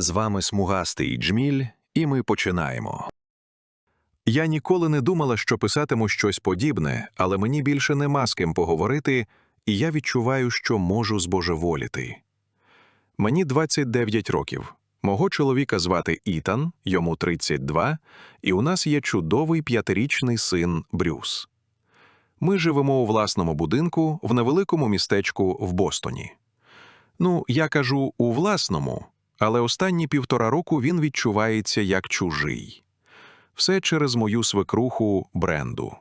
З вами смугастий Джміль, і ми починаємо. Я ніколи не думала, що писатиму щось подібне, але мені більше нема з ким поговорити, і я відчуваю, що можу збожеволіти. Мені 29 років. Мого чоловіка звати Ітан, йому 32, і у нас є чудовий п'ятирічний син Брюс. Ми живемо у власному будинку в невеликому містечку в Бостоні. Ну, я кажу у власному, але останні півтора року він відчувається як чужий. Все через мою свекруху Бренду.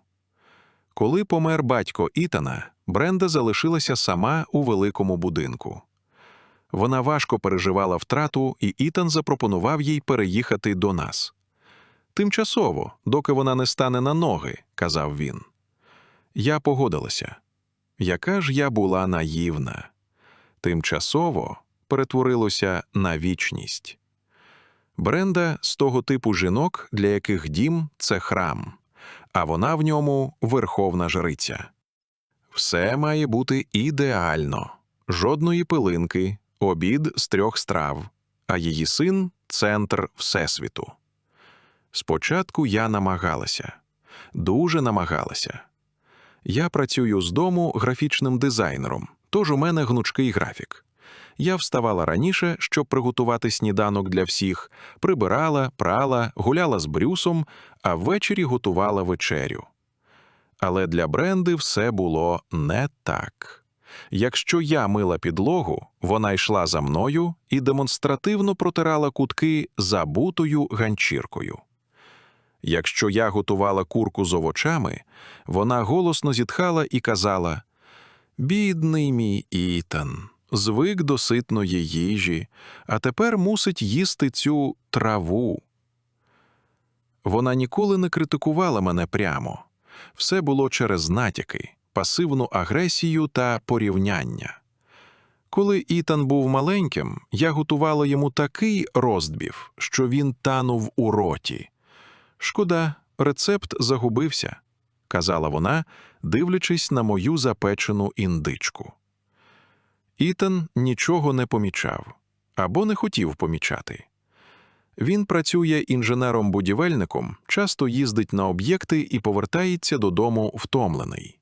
Коли помер батько Ітана, Бренда залишилася сама у великому будинку. Вона важко переживала втрату, і Ітан запропонував їй переїхати до нас. Тимчасово, доки вона не стане на ноги, казав він. Я погодилася. Яка ж я була наївна. Тимчасово перетворилося на вічність. Бренда з того типу жінок, для яких дім це храм, а вона в ньому верховна жриця. Все має бути ідеально, жодної пилинки, обід з трьох страв, а її син центр Всесвіту. Спочатку я намагалася, дуже намагалася. Я працюю з дому графічним дизайнером, тож у мене гнучкий графік. Я вставала раніше, щоб приготувати сніданок для всіх, прибирала, прала, гуляла з Брюсом, а ввечері готувала вечерю. Але для Бренди все було не так. Якщо я мила підлогу, вона йшла за мною і демонстративно протирала кутки забутою ганчіркою. Якщо я готувала курку з овочами, вона голосно зітхала і казала: Бідний мій Ітан, звик до ситної їжі, а тепер мусить їсти цю траву. Вона ніколи не критикувала мене прямо. Все було через натяки, пасивну агресію та порівняння. Коли Ітан був маленьким, я готувала йому такий роздбів, що він танув у роті. Шкода, рецепт загубився, казала вона, дивлячись на мою запечену індичку. Ітан нічого не помічав або не хотів помічати. Він працює інженером-будівельником, часто їздить на об'єкти і повертається додому втомлений.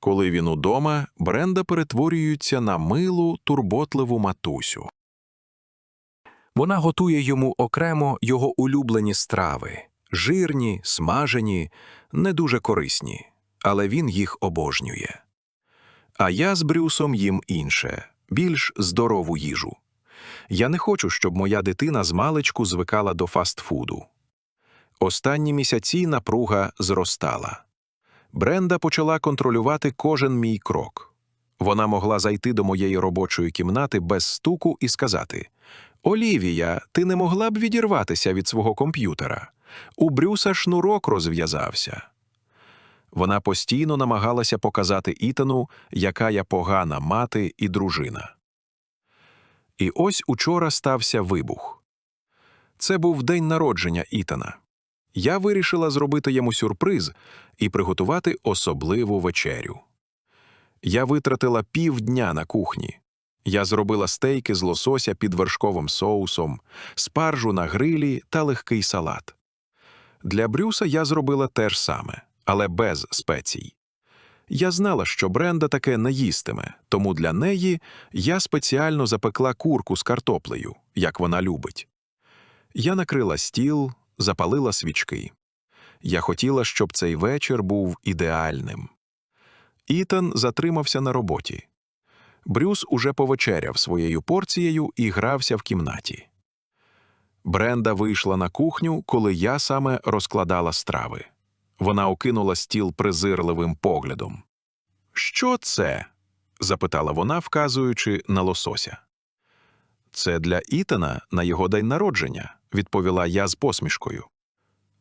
Коли він удома, Бренда перетворюється на милу, турботливу матусю. Вона готує йому окремо його улюблені страви жирні, смажені, не дуже корисні, але він їх обожнює. А я з Брюсом їм інше, більш здорову їжу. Я не хочу, щоб моя дитина з маличку звикала до фастфуду. Останні місяці напруга зростала. Бренда почала контролювати кожен мій крок. Вона могла зайти до моєї робочої кімнати без стуку і сказати: Олівія, ти не могла б відірватися від свого комп'ютера. У Брюса шнурок розв'язався. Вона постійно намагалася показати Ітану, яка я погана мати і дружина. І ось учора стався вибух. Це був день народження Ітана. Я вирішила зробити йому сюрприз і приготувати особливу вечерю. Я витратила півдня на кухні. Я зробила стейки з лосося під вершковим соусом, спаржу на грилі та легкий салат. Для Брюса я зробила те ж саме, але без спецій. Я знала, що Бренда таке не їстиме, тому для неї я спеціально запекла курку з картоплею, як вона любить. Я накрила стіл, запалила свічки. Я хотіла, щоб цей вечір був ідеальним. Ітан затримався на роботі. Брюс уже повечеряв своєю порцією і грався в кімнаті. Бренда вийшла на кухню, коли я саме розкладала страви. Вона окинула стіл презирливим поглядом. Що це? запитала вона, вказуючи на лосося. Це для Ітана на його день народження, відповіла я з посмішкою.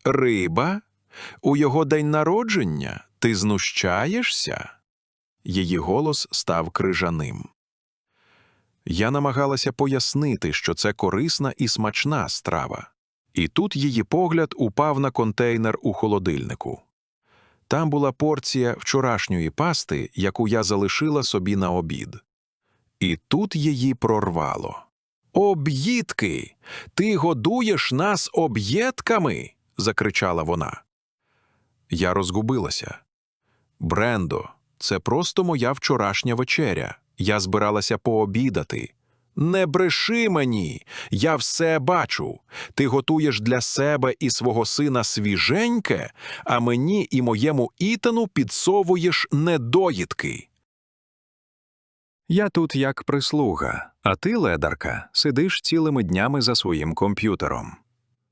Риба? У його день народження? Ти знущаєшся? Її голос став крижаним. Я намагалася пояснити, що це корисна і смачна страва. І тут її погляд упав на контейнер у холодильнику. Там була порція вчорашньої пасти, яку я залишила собі на обід. І тут її прорвало. Об'їдки! Ти годуєш нас об'єдками? закричала вона. Я розгубилася. Брендо, це просто моя вчорашня вечеря. Я збиралася пообідати. Не бреши мені, я все бачу. Ти готуєш для себе і свого сина свіженьке, а мені і моєму Ітану підсовуєш недоїдки. Я тут як прислуга, а ти, ледарка, сидиш цілими днями за своїм комп'ютером.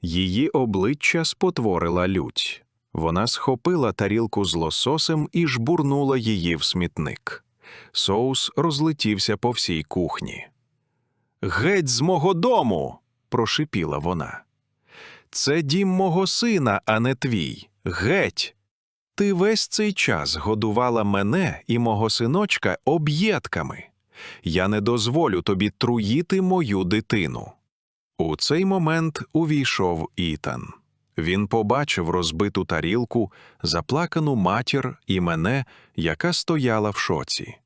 Її обличчя спотворила лють. Вона схопила тарілку з лососем і жбурнула її в смітник. Соус розлетівся по всій кухні. Геть з мого дому. прошипіла вона. Це дім мого сина, а не твій. Геть. Ти весь цей час годувала мене і мого синочка об'єдками. Я не дозволю тобі труїти мою дитину. У цей момент увійшов Ітан. Він побачив розбиту тарілку, заплакану матір і мене, яка стояла в шоці.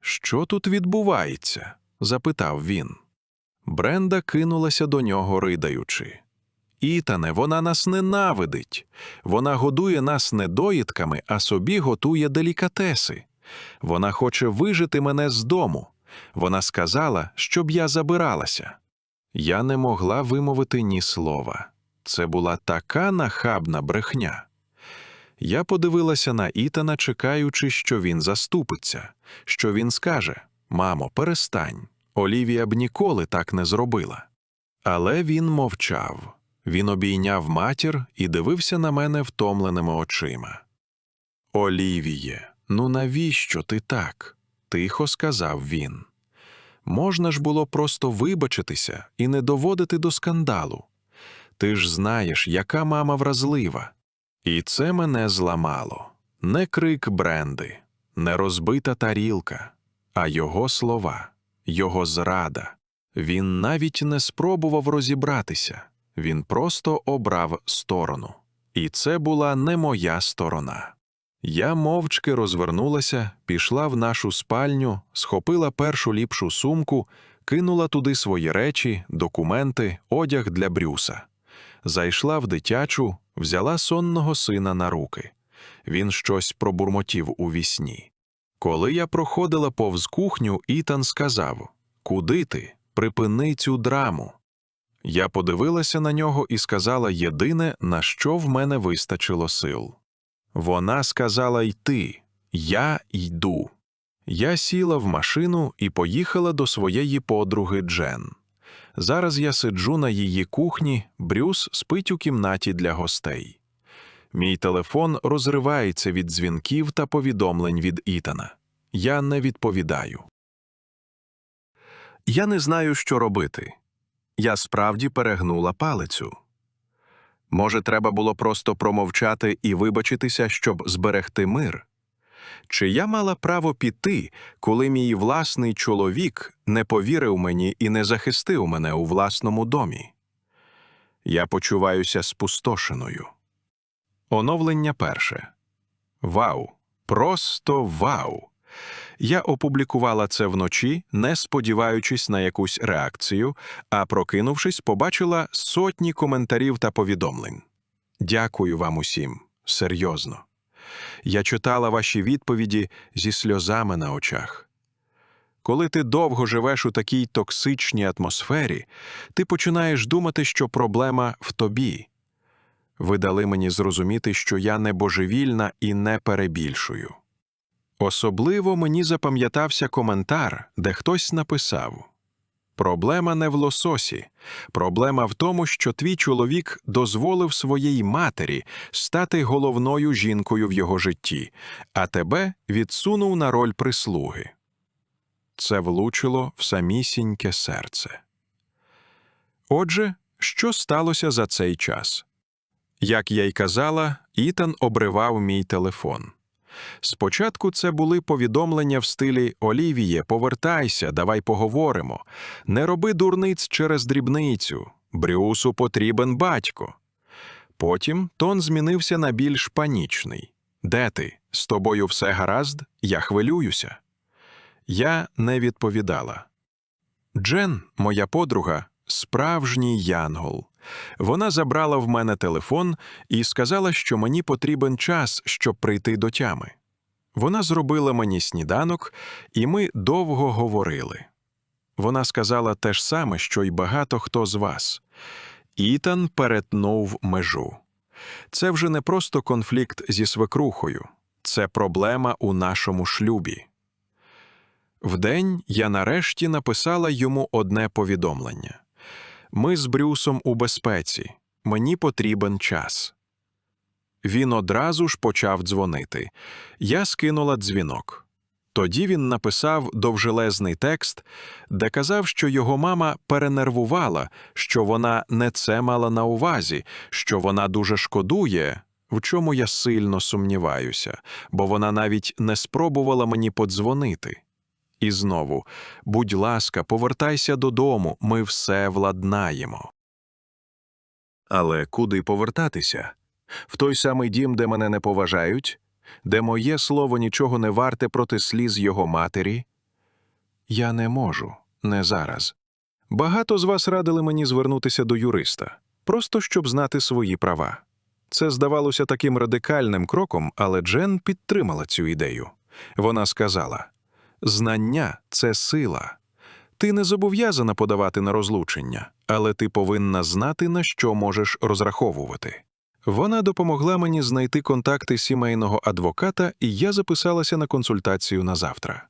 Що тут відбувається? запитав він. Бренда кинулася до нього, ридаючи. Ітане, вона нас ненавидить. Вона годує нас недоїдками, а собі готує делікатеси. Вона хоче вижити мене з дому. Вона сказала, щоб я забиралася. Я не могла вимовити ні слова. Це була така нахабна брехня. Я подивилася на Ітана, чекаючи, що він заступиться, що він скаже: Мамо, перестань. Олівія б ніколи так не зробила. Але він мовчав. Він обійняв матір і дивився на мене втомленими очима. Олівіє, ну навіщо ти так? тихо сказав він. Можна ж було просто вибачитися і не доводити до скандалу. Ти ж знаєш, яка мама вразлива. І це мене зламало. Не крик бренди, не розбита тарілка, а його слова, його зрада. Він навіть не спробував розібратися, він просто обрав сторону. І це була не моя сторона. Я мовчки розвернулася, пішла в нашу спальню, схопила першу ліпшу сумку, кинула туди свої речі, документи, одяг для Брюса. Зайшла в дитячу, взяла сонного сина на руки. Він щось пробурмотів у вісні. Коли я проходила повз кухню, Ітан сказав: Куди ти? Припини цю драму. Я подивилася на нього і сказала єдине, на що в мене вистачило сил. Вона сказала йти, я йду. Я сіла в машину і поїхала до своєї подруги Джен. Зараз я сиджу на її кухні, Брюс спить у кімнаті для гостей. Мій телефон розривається від дзвінків та повідомлень від Ітана. Я не відповідаю. Я не знаю, що робити. Я справді перегнула палицю. Може, треба було просто промовчати і вибачитися, щоб зберегти мир? Чи я мала право піти, коли мій власний чоловік не повірив мені і не захистив мене у власному домі? Я почуваюся спустошеною. Оновлення перше. Вау! Просто вау! Я опублікувала це вночі, не сподіваючись на якусь реакцію, а прокинувшись, побачила сотні коментарів та повідомлень. Дякую вам усім, серйозно. Я читала ваші відповіді зі сльозами на очах. Коли ти довго живеш у такій токсичній атмосфері, ти починаєш думати, що проблема в тобі. Ви дали мені зрозуміти, що я не божевільна і не перебільшую. Особливо мені запам'ятався коментар, де хтось написав Проблема не в лососі, проблема в тому, що твій чоловік дозволив своїй матері стати головною жінкою в його житті, а тебе відсунув на роль прислуги. Це влучило в самісіньке серце. Отже, що сталося за цей час? Як я й казала, Ітан обривав мій телефон. Спочатку це були повідомлення в стилі Олівіє, повертайся, давай поговоримо. Не роби дурниць через дрібницю. Брюсу потрібен батько. Потім тон змінився на більш панічний. Де ти? З тобою все гаразд? Я хвилююся. Я не відповідала. Джен, моя подруга, справжній янгол. Вона забрала в мене телефон і сказала, що мені потрібен час, щоб прийти до тями. Вона зробила мені сніданок, і ми довго говорили. Вона сказала те ж саме, що й багато хто з вас. Ітан перетнув межу. Це вже не просто конфлікт зі свекрухою, це проблема у нашому шлюбі. Вдень я нарешті написала йому одне повідомлення. Ми з Брюсом у безпеці, мені потрібен час. Він одразу ж почав дзвонити. Я скинула дзвінок. Тоді він написав довжелезний текст, де казав, що його мама перенервувала, що вона не це мала на увазі, що вона дуже шкодує, в чому я сильно сумніваюся, бо вона навіть не спробувала мені подзвонити. І знову, будь ласка, повертайся додому, ми все владнаємо. Але куди повертатися? В той самий дім, де мене не поважають, де моє слово нічого не варте проти сліз його матері? Я не можу, не зараз. Багато з вас радили мені звернутися до юриста, просто щоб знати свої права. Це здавалося таким радикальним кроком, але Джен підтримала цю ідею. Вона сказала: Знання це сила. Ти не зобов'язана подавати на розлучення, але ти повинна знати, на що можеш розраховувати. Вона допомогла мені знайти контакти сімейного адвоката, і я записалася на консультацію на завтра.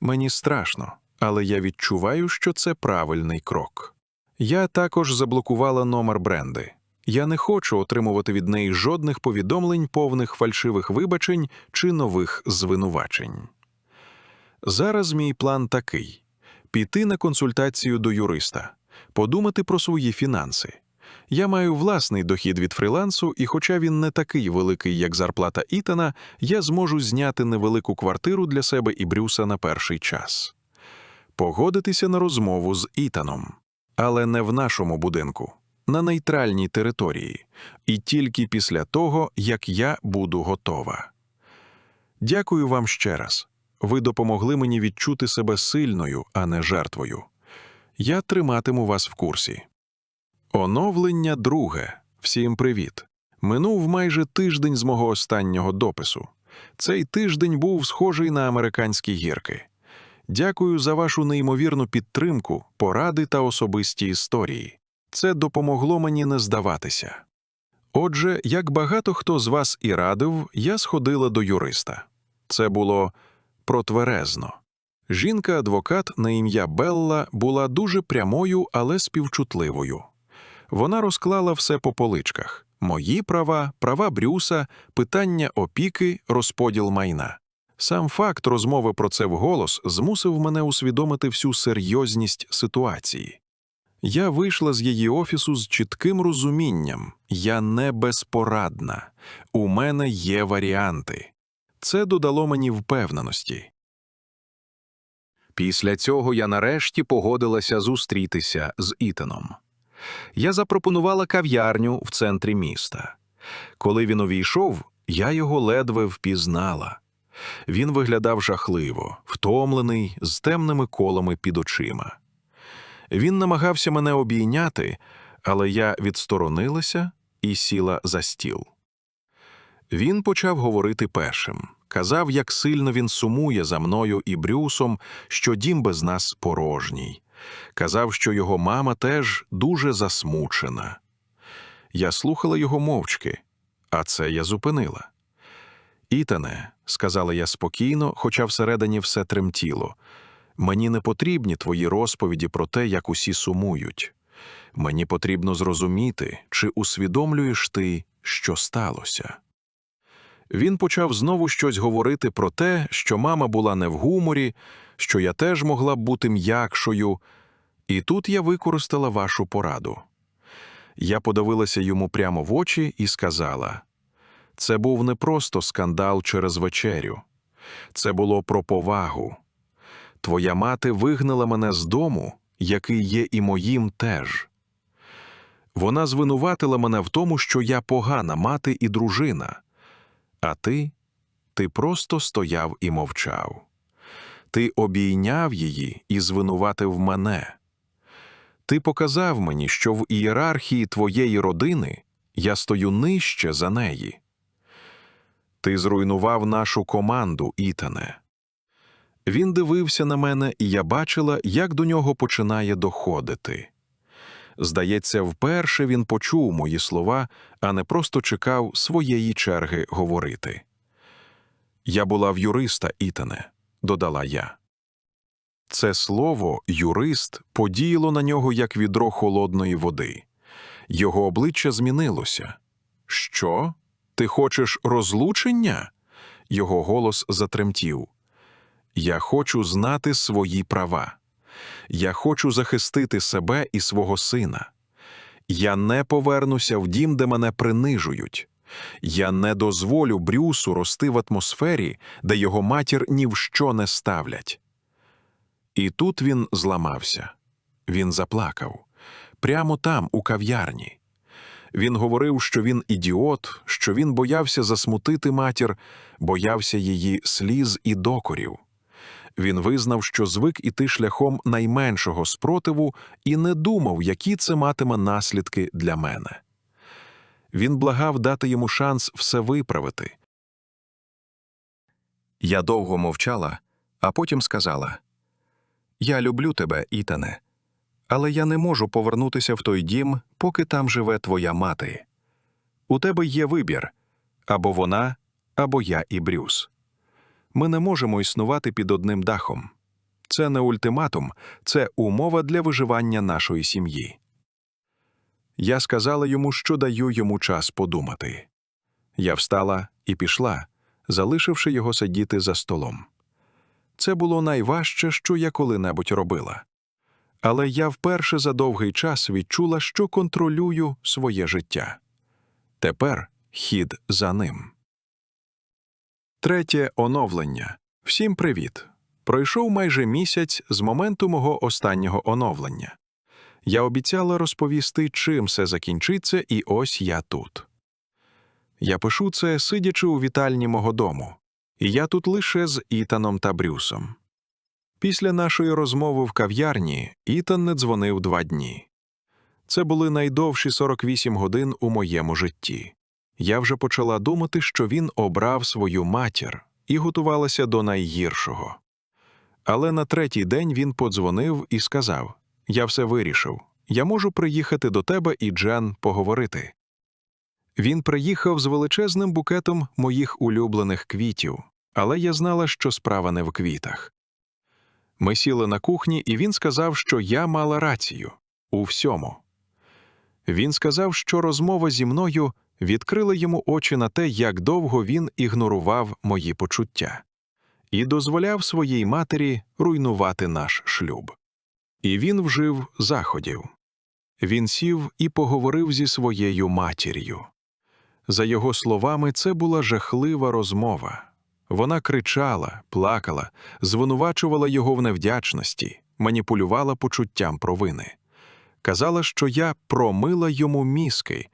Мені страшно, але я відчуваю, що це правильний крок. Я також заблокувала номер бренди. Я не хочу отримувати від неї жодних повідомлень, повних фальшивих вибачень чи нових звинувачень. Зараз мій план такий: піти на консультацію до юриста, подумати про свої фінанси. Я маю власний дохід від фрілансу, і хоча він не такий великий, як зарплата Ітана, я зможу зняти невелику квартиру для себе і Брюса на перший час. Погодитися на розмову з Ітаном, але не в нашому будинку, на нейтральній території, і тільки після того, як я буду готова. Дякую вам ще раз. Ви допомогли мені відчути себе сильною, а не жертвою. Я триматиму вас в курсі. Оновлення друге. Всім привіт. Минув майже тиждень з мого останнього допису. Цей тиждень був схожий на американські гірки. Дякую за вашу неймовірну підтримку, поради та особисті історії. Це допомогло мені не здаватися. Отже, як багато хто з вас і радив, я сходила до юриста. Це було протверезно. Жінка-адвокат на ім'я Белла була дуже прямою, але співчутливою. Вона розклала все по поличках: мої права, права Брюса, питання опіки, розподіл майна. Сам факт розмови про це вголос змусив мене усвідомити всю серйозність ситуації. Я вийшла з її офісу з чітким розумінням я не безпорадна, у мене є варіанти. Це додало мені впевненості. Після цього я нарешті погодилася зустрітися з Ітаном. Я запропонувала кав'ярню в центрі міста. Коли він увійшов, я його ледве впізнала. Він виглядав жахливо, втомлений, з темними колами під очима. Він намагався мене обійняти, але я відсторонилася і сіла за стіл. Він почав говорити першим, казав, як сильно він сумує за мною і Брюсом, що дім без нас порожній. Казав, що його мама теж дуже засмучена. Я слухала його мовчки, а це я зупинила. Ітане, сказала я спокійно, хоча всередині все тремтіло. Мені не потрібні твої розповіді про те, як усі сумують. Мені потрібно зрозуміти, чи усвідомлюєш ти, що сталося. Він почав знову щось говорити про те, що мама була не в гуморі, що я теж могла б бути м'якшою, і тут я використала вашу пораду. Я подивилася йому прямо в очі і сказала: це був не просто скандал через вечерю, це було про повагу. Твоя мати вигнала мене з дому, який є і моїм теж. Вона звинуватила мене в тому, що я погана мати і дружина. А ти, ти просто стояв і мовчав. Ти обійняв її і звинуватив мене, Ти показав мені, що в ієрархії твоєї родини я стою нижче за неї. Ти зруйнував нашу команду, Ітане. Він дивився на мене, і я бачила, як до нього починає доходити. Здається, вперше він почув мої слова, а не просто чекав своєї черги говорити. Я була в юриста, Ітане, додала я. Це слово юрист подіяло на нього як відро холодної води. Його обличчя змінилося. Що? Ти хочеш розлучення? Його голос затремтів. Я хочу знати свої права. Я хочу захистити себе і свого сина. Я не повернуся в дім, де мене принижують. Я не дозволю Брюсу рости в атмосфері, де його матір ні в що не ставлять. І тут він зламався. Він заплакав. Прямо там, у кав'ярні. Він говорив, що він ідіот, що він боявся засмутити матір, боявся її сліз і докорів. Він визнав, що звик іти шляхом найменшого спротиву і не думав, які це матиме наслідки для мене. Він благав дати йому шанс все виправити. Я довго мовчала, а потім сказала: Я люблю тебе, Ітане, але я не можу повернутися в той дім, поки там живе твоя мати. У тебе є вибір або вона, або я і Брюс. Ми не можемо існувати під одним дахом. Це не ультиматум, це умова для виживання нашої сім'ї. Я сказала йому, що даю йому час подумати. Я встала і пішла, залишивши його сидіти за столом. Це було найважче, що я коли-небудь робила. Але я вперше за довгий час відчула, що контролюю своє життя. Тепер хід за ним. Третє оновлення. Всім привіт. Пройшов майже місяць з моменту мого останнього оновлення. Я обіцяла розповісти, чим все закінчиться, і ось я тут. Я пишу це, сидячи у вітальні мого дому, і я тут лише з Ітаном та Брюсом. Після нашої розмови в кав'ярні Ітан не дзвонив два дні. Це були найдовші 48 годин у моєму житті. Я вже почала думати, що він обрав свою матір і готувалася до найгіршого. Але на третій день він подзвонив і сказав: Я все вирішив. Я можу приїхати до тебе і Джен поговорити. Він приїхав з величезним букетом моїх улюблених квітів, але я знала, що справа не в квітах. Ми сіли на кухні, і він сказав, що я мала рацію у всьому. Він сказав, що розмова зі мною відкрила йому очі на те, як довго він ігнорував мої почуття, і дозволяв своїй матері руйнувати наш шлюб. І він вжив заходів. Він сів і поговорив зі своєю матір'ю. За його словами, це була жахлива розмова. Вона кричала, плакала, звинувачувала його в невдячності, маніпулювала почуттям провини. Казала, що я промила йому мізки,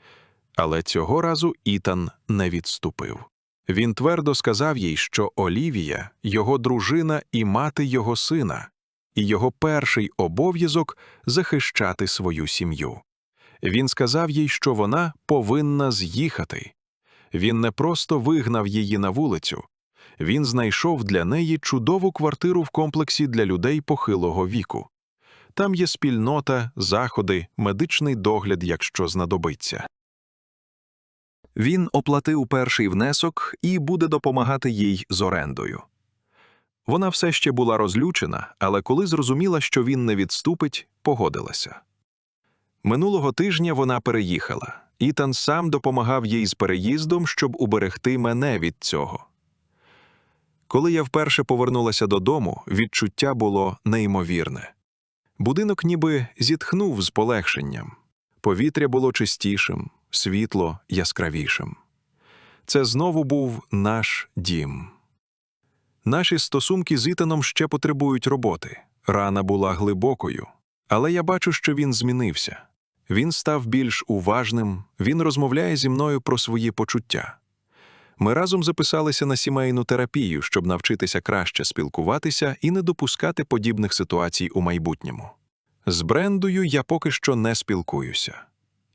але цього разу Ітан не відступив. Він твердо сказав їй, що Олівія його дружина і мати його сина, і його перший обов'язок захищати свою сім'ю. Він сказав їй, що вона повинна з'їхати. Він не просто вигнав її на вулицю, він знайшов для неї чудову квартиру в комплексі для людей похилого віку. Там є спільнота, заходи, медичний догляд, якщо знадобиться. Він оплатив перший внесок і буде допомагати їй з орендою. Вона все ще була розлючена, але коли зрозуміла, що він не відступить, погодилася. Минулого тижня вона переїхала. Ітан сам допомагав їй з переїздом, щоб уберегти мене від цього. Коли я вперше повернулася додому, відчуття було неймовірне. Будинок ніби зітхнув з полегшенням. Повітря було чистішим, світло яскравішим. Це знову був наш дім. Наші стосунки з Ітаном ще потребують роботи. Рана була глибокою, але я бачу, що він змінився. Він став більш уважним, він розмовляє зі мною про свої почуття. Ми разом записалися на сімейну терапію, щоб навчитися краще спілкуватися і не допускати подібних ситуацій у майбутньому. З Брендою я поки що не спілкуюся.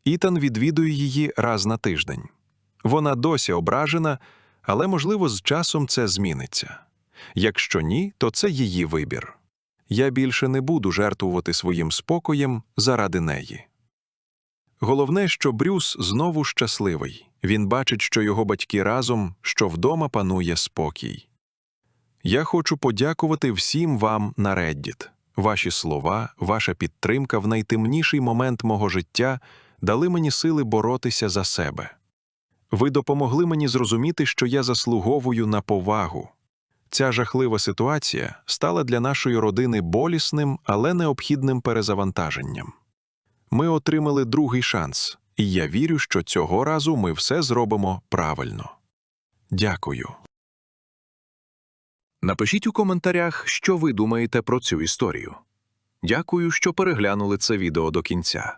Ітан відвідує її раз на тиждень. Вона досі ображена, але, можливо, з часом це зміниться. Якщо ні, то це її вибір. Я більше не буду жертвувати своїм спокоєм заради неї. Головне, що Брюс знову щасливий. Він бачить, що його батьки разом, що вдома панує спокій. Я хочу подякувати всім вам на Reddit. Ваші слова, ваша підтримка в найтемніший момент мого життя дали мені сили боротися за себе. Ви допомогли мені зрозуміти, що я заслуговую на повагу. Ця жахлива ситуація стала для нашої родини болісним, але необхідним перезавантаженням. Ми отримали другий шанс, і я вірю, що цього разу ми все зробимо правильно. Дякую. Напишіть у коментарях, що ви думаєте про цю історію. Дякую, що переглянули це відео до кінця.